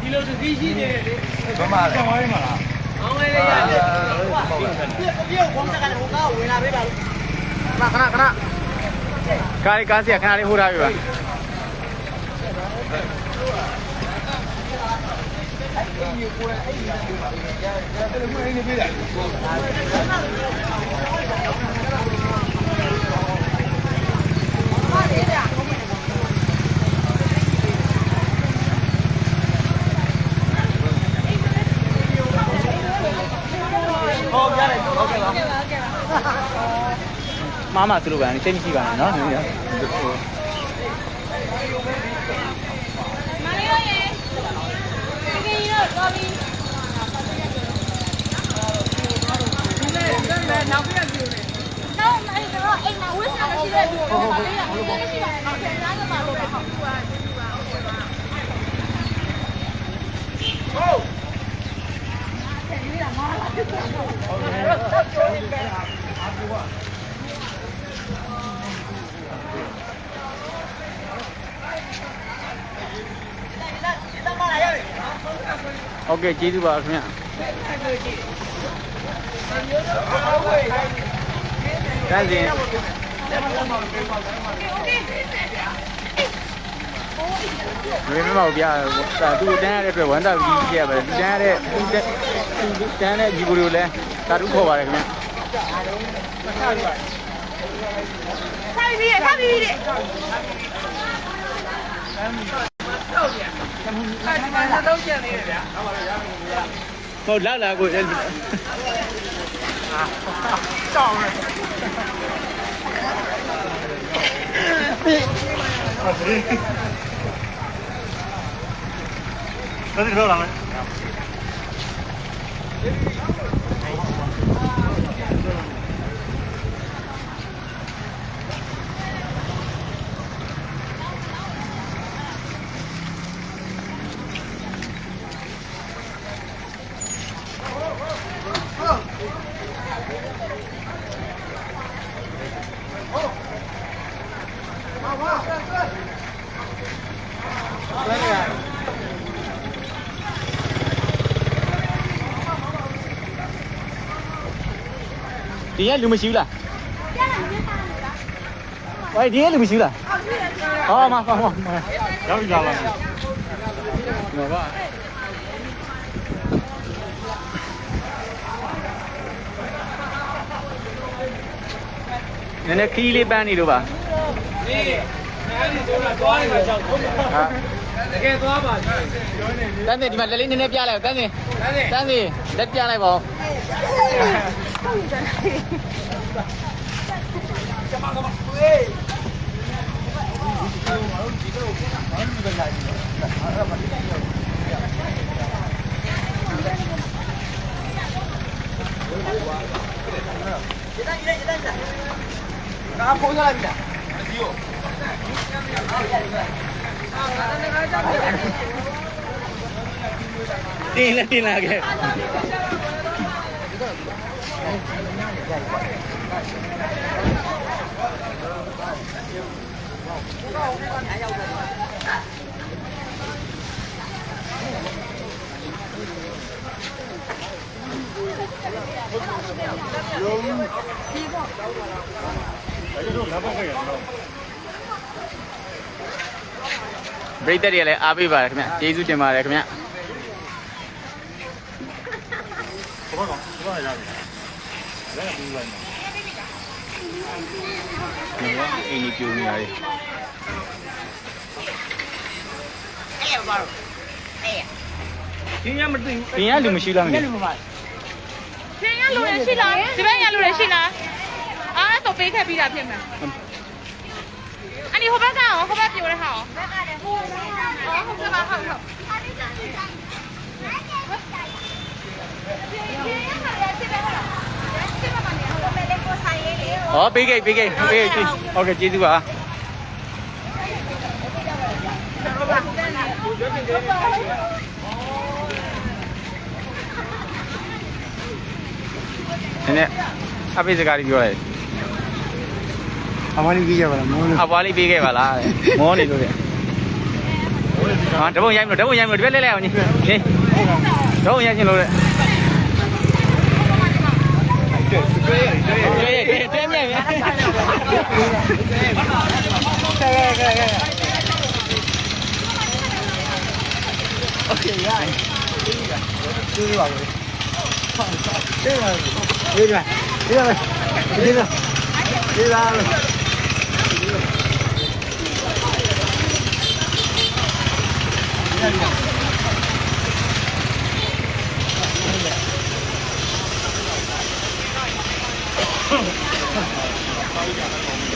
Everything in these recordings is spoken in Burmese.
ဒီလိုတစ်စီးရှိနေတယ်လေဘယ်မှာလဲအောင်းလေးရတယ်ပြုတ်ခေါင်းစက်ကလည်းဟိုကားဝင်လာပေးပါလို့ခဏခဏခဏကားလေးကားစီကခဏလေးဟိုးထားပြီပါဟောပြရတယ်ဟုတ်ကဲ့ပါ မားမသူတို့ကန်စိတ်မရှိပါနဲ့နော်မလေးရောရေဒီကကြီးတော့တော်ပြီနောက်အဲ့တော့အိမ်မှာဝစ်စားမရှိတဲ့လူတွေပါလေ။ဟုတ်ဟုတ်ဟုတ်။ရှိပါတယ်။ပြန်လာကြပါလို့ဟုတ်။ ဟုတ်ကဲ့ကျေးဇူးပါခင်ဗျတန်းစင်မင်းမမောက်ပြတာသူတန်းရတဲ့အတွက်ဝမ်းသာပြီးပြရပါတယ်သူတန်းရတဲ့သူတန်းသူတန်းတဲ့ဒီကိုလည်းသာဓုခေါ်ပါတယ်ခင်ဗျ ထားပြီထားပြီတဲ့ဟုတ်လာလာကိုလည်းဘယ် ဒီကလူမရှိဘူးလားဝိုင်းဒီကလူမရှိဘူးလားဟောမဟောဟောရောက်ပြီလားနော်ပါနည်းနည်းခီးလေးပန်းနေတော့ပါဒီအဲ့ဒီဆိုတာသွားနေတာကြောင့်ဟုတ်ကဲ့ဟာတကယ်သွားပါပြောနေတန်းစင်ဒီမှာလက်လေးနည်းနည်းပြလိုက်တန်းစင်ဒါနဲ့တန်းစင်လက်ပြလိုက်ပါဦး ကားဖိုးစားလိုက်ပြီလားတင်းလက်တင်းလာခဲ့ ပရိသတ်တွေလည်းအားပေးပါတယ်ခင်ဗျကျေးဇူးတင်ပါတယ်ခင်ဗျဘောကောင်ဘောရပြီ လည်းပြီးပါမယ်နေရအိမ်ကြီးပြိုနေရတယ်ဒီညမသိဘူး။ပြင်ကလူမရှိလားမသိအဲ့လိုမပါရှင်ရလူတွေရှိလားဒီဘက်ရလူတွေရှိလားအားဆိုပေးခဲ့ပြီးတာဖြစ်မယ်အဲ့ဒီဟိုဘက်ကရောဟိုဘက်ပြိုတဲ့ဟာရောဘက်ကလည်းဟိုအော်ဟုတ်ကဲ့ပါဟုတ်ဟုတ်။ ဟောပေးခဲ့ပေးခဲ့ပေးခဲ့ဟုတ်ကဲ့ကျေးဇူးပါ။နည်းနည်းအပိစကားလေးပြောလိုက်အမလေးကြီးရပါလားမောလို့အပွားလေးပေးခဲ့ပါလားတဲ့မောနေလို့တဲ့ဟာတပုံရိုက်မလို့တပုံရိုက်မလို့ဒီဘက်လဲလဲအောင်ညီညီတပုံရိုက်ချင်လို့ đi rồi đi rồi đi rồi đi ra rồi đi ra rồi တွဲမြဲမြဲโ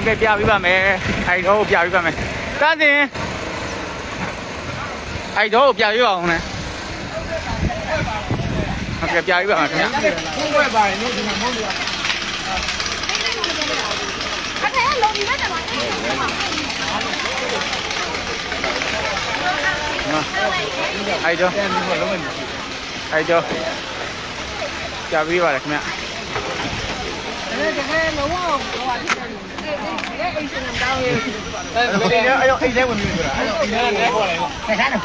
ဟုတ်ကဲ့ပြပြပါမယ်အဲ့တော့ပြပြပါမယ်တန်းတင်အဲ့တော့ပြပြပါအောင်နဲ့ဟုတ်ကဲ့ပြပြပါမယ်ခင်ဗျာဘုံဘွဲပါတယ်နော်ဒီမှာမဟုတ်ဘူးအဲ့ဒါလုံးပြီးတော့ပါတယ်အဲ့တော့အဲ့တော့ပြပြီးပါတယ်ခင်ဗျအဲ့ဒါကလည်းလုံးဝဟိုပါ အိမ်ရှင်တောင်းရေးအဲ့ဒါအဲ့တော့အိမ်ထဲဝင်ပြီးဆိုတာအဲ့တော့အိမ်ထဲကနေခေါ်လိုက်ဆက်ခါတော့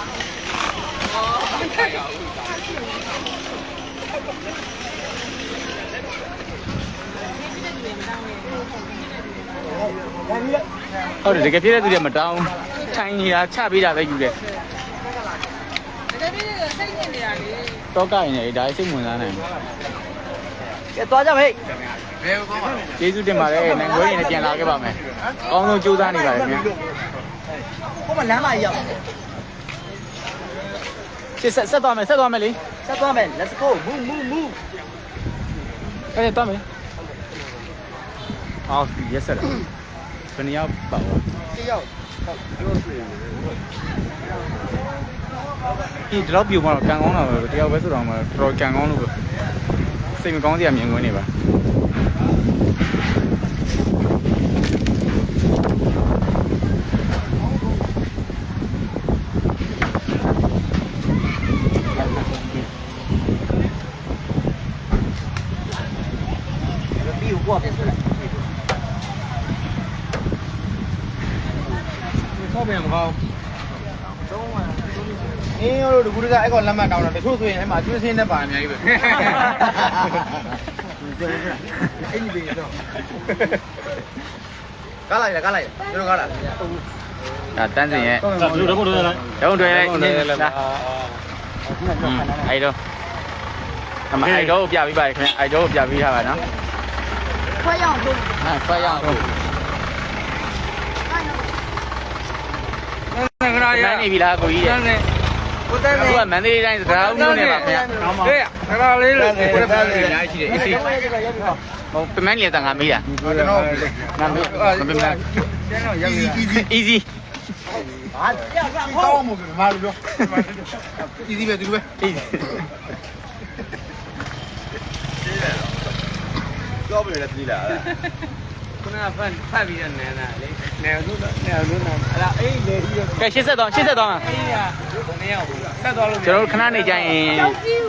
ဟုတ်တယ်တကယ်ပြည့်တဲ့သူတွေမတောင်းထိုင်နေတာချပေးတာပဲယူတယ်တကယ်ပြီးစိတ်ညစ်နေတာလေတော့ကရင်လေဒါစိတ်ဝင်စားနိုင်ကဲသွားကြမေး ကျေးဇူးတင်ပါတယ်နိုင်ခွေးရင်လည်းပြန်လာခဲ့ပါမယ်အကောင်းဆုံးကြိုးစားနေပါတယ်ခင်ဗျာဟိုမှာလမ်းမရောက်ရှစ်ဆက်ဆက်သွားမယ်ဆက်သွားမယ်လေဆက်သွားမယ် let's go move move move အဲ့ဒါသွားမယ်အော်ရက်ဆက်လာဘယ်နှစ်ယောက်ပါဝါကြည့်ရောက်ဒီဒီတော့ပြူမှာတော့ကန်ကောင်းတာပဲတယောက်ပဲဆိုတော့မှတော်တော်ကန်ကောင်းလို့ပဲစိတ်မကောင်းစရာမြင်ကွင်းနေပါပြီး ဆောက်ပြန်မကောင်းအင်းတို့ဒီကူကအဲ့ကောလက်မှတ်တောင်းတာတချို့ဆိုရင်အဲ့မှာကျွေးစင်းနဲ့ပါအများကြီးပဲဆွဲဆွဲအင်းကြီးပဲတော့ကားလိုက်လားကားလိုက်ကျွန်တော်ကားလားဒါတန်းစင်ရဲ့လူတော့ဘုရားလားရုံးတွဲလိုက်လာအဲ့တော့အမအဲ့တော့ပြပေးပါတယ်ခင်ဗျအဲ့တော့ပြပေးထားပါနော်ခွဲရအောင်လို့ဟာဆွဲရအောင်ဟုတ် ငါက ရာရနိုင်နေပြီလားကိုကြီးရဲ့ကိုတန်းအခုကမန္တလေးတိုင်းစကားဦးမြို့နယ်ပါခင်ဗျဟေးခရာလေးလို့ကိုတန်းနေအများကြီးရှိတယ်အေးစီဟိုပမန်းလျက်တန်ငါမေးတာကျွန်တော်ငါမေးမပမန်းကျွန်တော်ရောက်ပြီ easy ဟာတောင်းမှုကမလို့ပြော easy ပဲဒီလိုပဲ easy ကြောက်ပြီလေပြည်လာ ခုနကဖတ်ဖတ်ပြီးတော့နန်းလာလေနန်းလို့နန်းလို့နန်းအဲ့ဒါအေးလေဒီရောကဲရှစ်ဆက်တော့ရှစ်ဆက်တော့မှာအေးရဘယ်နေရောက်ဆက်သွားလို့ကျွန်တော်တို့ခဏနေကြရင်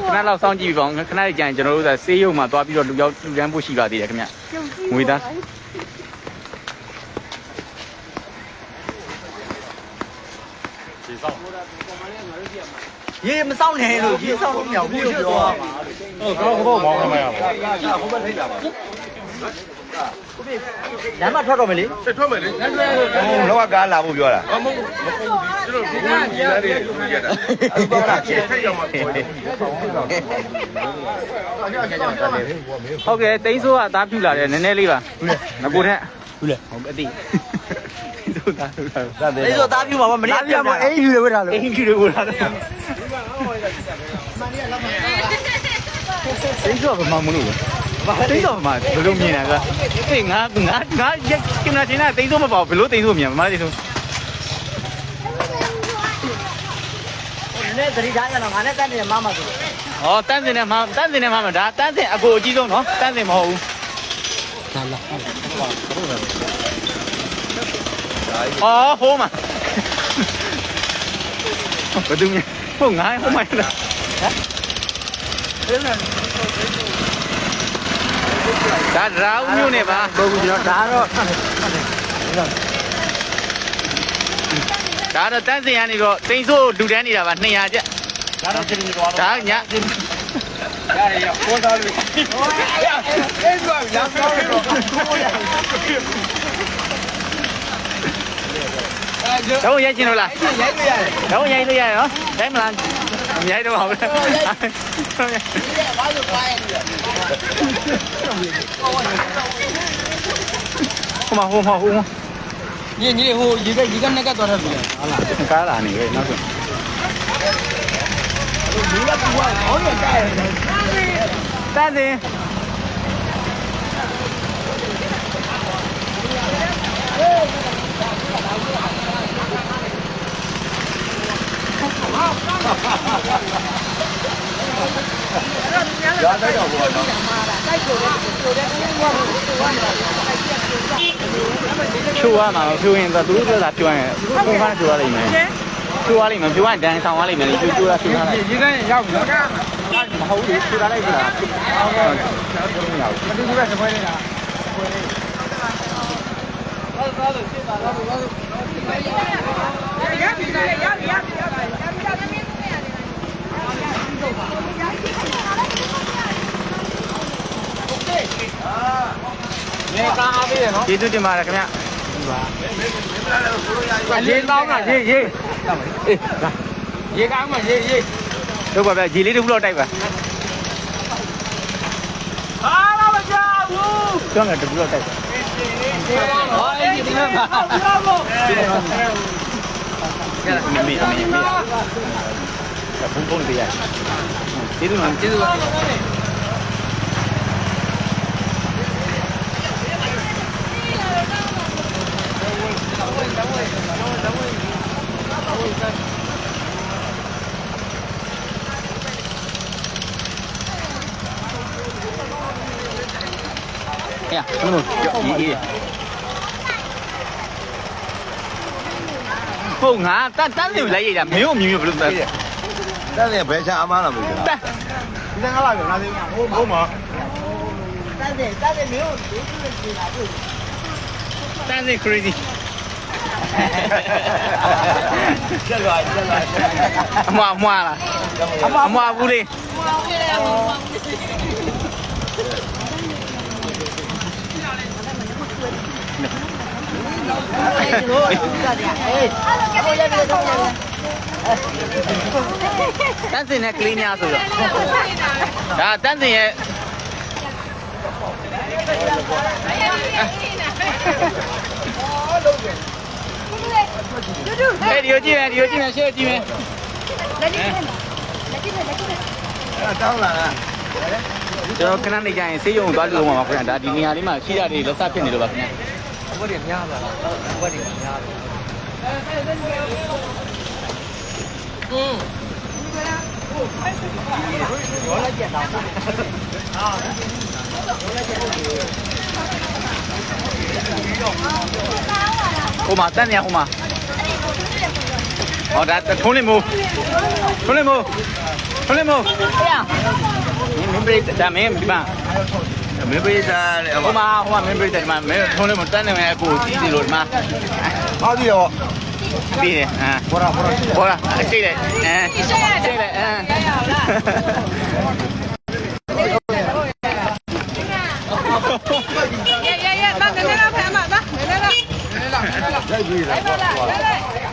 ခဏလောက်စောင့်ကြည့်ပြီးပါဦးခဏနေကြရင်ကျွန်တော်တို့ကဆေးရုံမှာသွားပြီးတော့လူရောက်လူတန်းဖို့ရှိပါသေးတယ်ခင်ဗျငွေသားရေမစောင့်နဲ့လို့ရေစောင့်လို့မြောက်ပြီးပြောရမှာဟုတ်ကောင်းကောင်းမောင်းနေမှာရပါ လမ်းမထွက်တော့မယ်လေထွက်မယ်လေလောကကားလာဖို့ပြောတာအမဟုတ်ကျွန်တော်ဒီနေ့ဒီနေ့တွေပြရတာအဲ့ဒါကချက်ထိတ်ရောက်မှာပေါ့ဟုတ်ကဲ့တိန်းဆိုးကသားပြူလာတယ်နည်းနည်းလေးပါငကိုထက်ဟုတ်လေဟုတ်အတိသို့သားလို့လာတယ်အေးဆိုသားပြူမှာမနေ့ကပြောတာအေးပြူလေဝတ်တာလို့အင်ကြီးတွေကိုလာတယ်မတိတ်တော့ဘာမှမလို့ တိတ်တော့မှဘယ်လိုမြင်တာကအေးငါငါငါရက်ကင်မရာတင်တာတိတ်တော့မပေါ့ဘယ်လိုတိတ်တော့မြင်မှာမတိတ်တော့နည်းသတိထားကြတော့ငါနဲ့တက်နေမမဆိုဩတန်းစင်နဲ့မှတန်းစင်နဲ့မှမဒါတန်းစင်အကိုအကြီးဆုံးနော်တန်းစင်မဟုတ်ဘူးဒါလာအော်ဟိုးမှာဘယ်သူမြဟုတ်ငါဟိုမှာလားဒါရာဦးမျိုး နဲ့ပါဘုကူကျွန်တော်ဒါတော့ဒါတော့တန်းစင်ကနေတော့တိန်ဆိုးလူတန်းနေတာပါ200ကျပ်ဒါတော့ချင်းနေသွားတော့ဒါညရတယ်ရပေါ်သားလို့အဲ့ဒါရမ်းတော့တော့ကိုရတော့ရိုက်ချင်လို့လားရိုက်လို့ရတယ်တော့ရိုက်လို့ရရနော်ရိုက်မလားမရိုက်တော့ပါဘူးဘာလို့ပါရလဲ ဟိုမှာဟိုမှာဟိုမှာညီညီဟိုရေကရေကနဲ့ကတော့တယ်ဟုတ်လားကားလာနေ ပဲနောက်ဆုံးဒီကကူကအောင်းရကြရတယ်တန်းစင်ချိုးရမှာဖြိုးရင်သူတို့ပြောတာပြောရင်ဘုံကချိုးရလိမ့်မယ်ချိုးရလိမ့်မယ်ဖြိုးကဒန်ဆောင်ရလိမ့်မယ်ချိုးချိုးရချိုးရလိုက်ရေကရောက်ပြီနော်မဟုတ်ဘူးချိုးရလိုက်ဆိုတာဟုတ်ကဲ့မရဘူးမတူဘူးပဲစပွဲနေတာင ယ်ကားအားပေးတယ်နော်ကျေးဇူးတင်ပါတယ်ခင်ဗျရေတောင်းတာရေရေအေးဒါရေကောင်းမှရေရေတို့ပါဗျရေလေးတစ်ခုလောက်တိုက်ပါအားမမကြောက်ဘူးကျောင်းကတစ်ခုလောက်တိုက်ပါဟောအေးဒီမှာပါဘရာဗိုမေမေမေမေဘုံဘုံတရားကျေးဇူးပါကျေးဇူးပါ တယ်ဘယ်ချာအမားလာမလို့တန်းဒီကငါလာပြီငါသိဟိုဘုံမှာတက်တယ်တက်တယ်မျိုးဒီလိုနေတာတွေ့တန်းနေ crazy ချက်လာချက်လာအမွားအမွားလားအမွားဘူးလေအေးတို့အေးအခုလည်းပြေတော့တန်းစင်နဲ့ကလေးများဆိုတော့ဒါတန်းစင်ရဲ့အဲ့ ဒီကိုကြည့်မယ်ဒီကိုကြည့်မယ်ရှေ့ကိုကြည့်မယ်တောင်းလာလားကျွန်တော်ခဏနေကြရင်ဆေးရုံသွားလို့မှာပါခင်ဗျာဒါဒီနေရာလေးမှာရှိရတယ်လက်စဖြစ်နေလို့ပါခင်ဗျာဘယ်တွေများပါလားဘယ်တွေများလဲอืมရောလိုက်ကြတာဟိုမှာတန်းနေဟိုမှာ ဟောဒါထုံးလင်မိုးထုံးလင်မိုးထုံးလင်မိုးပြမင်းပြိတ္တာမင်းဒီမှာမင်းပြိတ္တာဟိုမှာဟိုမှာမင်းပြိတ္တာဒီမှာမင်းထုံးလင်မိုးတန်းနေမယ်ကိုကြီးစီလို့ဒီမှာဟောဒီရောပြီးတယ်အာဘောရာဘောရာဘောရာအရှိတယ်အဲအရှိတယ်အဲရရရမနည်းနည်းဖမ်းပါမနည်းနည်းနည်းနည်းနည်းနည်းနည်း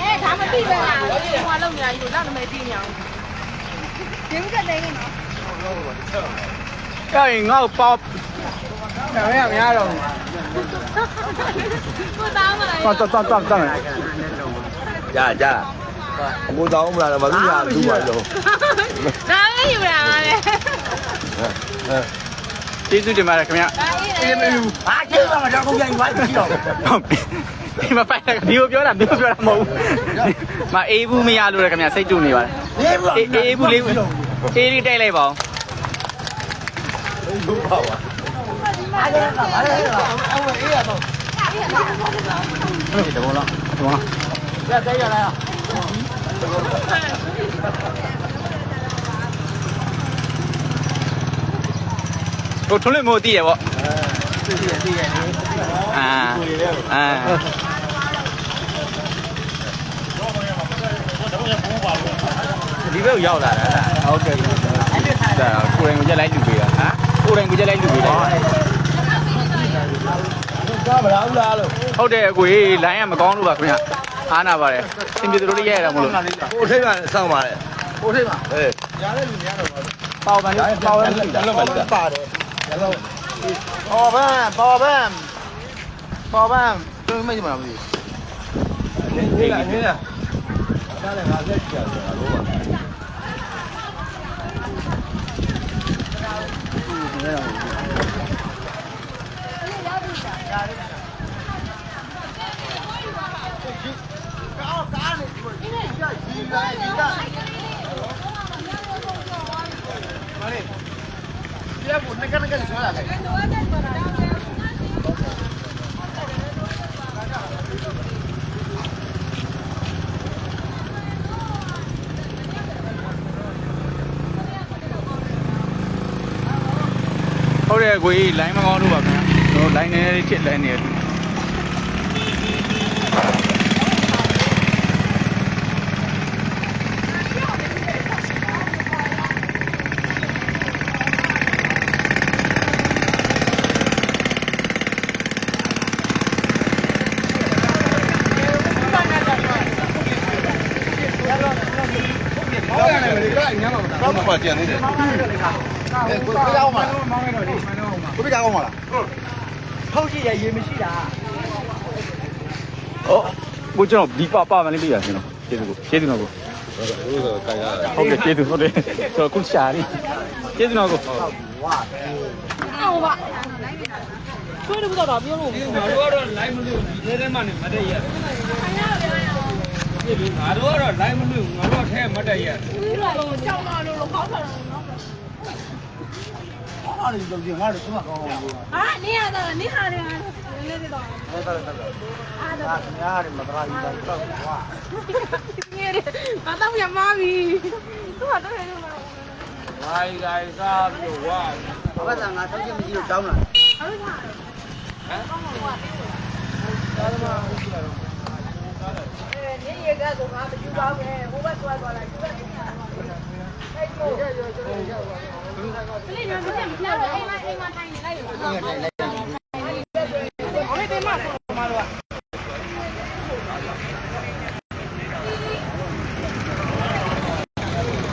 အဲဒါမသိပဲလားဟိုကလုံနေတာယူတော့နမဲသိနေအောင်ဒီဥစ္စာတိုင်းကနော်ကြောက်ရင်ငါ့ကိုပေါက်ဒါမရမရတော့ဘူးဘာမှမလာဘူးတော့တော့တော့တော့ကြာကြာအကိုတောင်းမလားတော့မသိရဘူးပါလို့ဒါပဲယူလာပါလေကျေးဇူးတင်ပါတယ်ခင်ဗျာ အေးမလူဟာကျေးဇူးမှာတော့ကုန်ပြန်ယူပါပြီတော့ဟုတ်ဒီမှာပိုက်ဒီကိုပြောတာဒီကိုပြောတာမဟုတ်ဘူးမအေးဘူးမရလို့ရခင်ဗျာစိတ်တူနေပါတယ်လေးဘူးအေးအေးဘူးလေးဘူးအေးလေးတိုက်လိုက်ပါဦးသူပါပါအားရတာပါလေအဝေးအေးရတော့ဒီဘောလားဒီဘောလားရတဲ့ရလား ဟိုထွန်းလွင့်မို့တည်ရပေါ့သိတယ်သိတယ်အာအာဒီဘက်ရောက်လာတာဟုတ်ကဲ့ဒါကိုရင်ကိုရက်လိုက်လူပေးတာဟမ်ကိုရင်ကိုရက်လိုက်လူပေးတာကားမလားဦးလားလို့ဟုတ်တယ်အကိုကြီးလိုင်းကမကောင်းလို့ပါခင်ဗျအားနာပါတယ်သင်ပြေတို့လေးရရတာမလို့ကိုထိတ်ကစောင့်ပါလေကိုထိတ်ပါအေးပေါပန်လေးပေါပန်လေးလုံးမလားပါတယ် ရလုံးပေါ်ဗန်ပေါ်ဗန်ပေါ်ဗန်တို့မိတ်မလားမသိဒီလားဒီလားဒါလည်းငါလက်ချာတယ်လို့ပါဘူး ပြဘူးနကနကဆွဲလာတယ်ဟုတ်တယ်အကိုကြီးလိုင်းမကောင်းလို့ပါခင်ဗျကျွန်တော်လိုင်းနေလေးဖြစ်လိုင်းနေတယ် ကောင်းမှကြံနေတယ်ကိုပြအောင်မလားမောင်းရတော့ဒီကိုပြအောင်မလားထုတ်ရှိရရေမရှိတာအော်ကိုကျွန်တော်ဒီပါပါမလေးပြရစင်းတော့ကျေးဇူးကိုကျေးဇူးတော့ကိုဦးဆိုကန်ရဟုတ်ကဲ့ကျေးဇူးဟုတ်တယ်ဆိုတော့ခုရှာနေကျေးဇူးတော့ကိုအော်ပါကျွေးလို့တော့ပြောလို့ငါတို့ကတော့ line မလို့ဒီထဲထဲမှာနေမတက်ရက်ပြီ ငါတို့ကတော့ line မလို့ငါတို့ထဲမတက်ရက်ကြောက်လာလို့ခေါင်းဆောင်တော့အားလည်းတော့ဒီငါတို့ကကောင်းအောင်လို့ဟာနေရတော့နေဟာတယ်လေးလေးတော့ဟုတ်တယ်ဟုတ်တယ်အားတော့ခင်ဗျားတွေမတော်ဘူးတော့ကွာငယ်တယ်ဘာတော့ရမပြီသူကတော့ရလို့ဝိုင်းတိုင်းစားပြီးဝါဘာသာငါထုတ်ချင်းမရှိလို့တောင်းလာအဲ့ဒါနေ ရကတော့ငါမကြည့်ပါဘူးဟိုဘက်သွားသွားလိုက်ဒီဘက်အဲ့ကိုရရရရရလေးညမပြတ်မပြတ်အိမ်မအိမ်မထိုင်နေလိုက်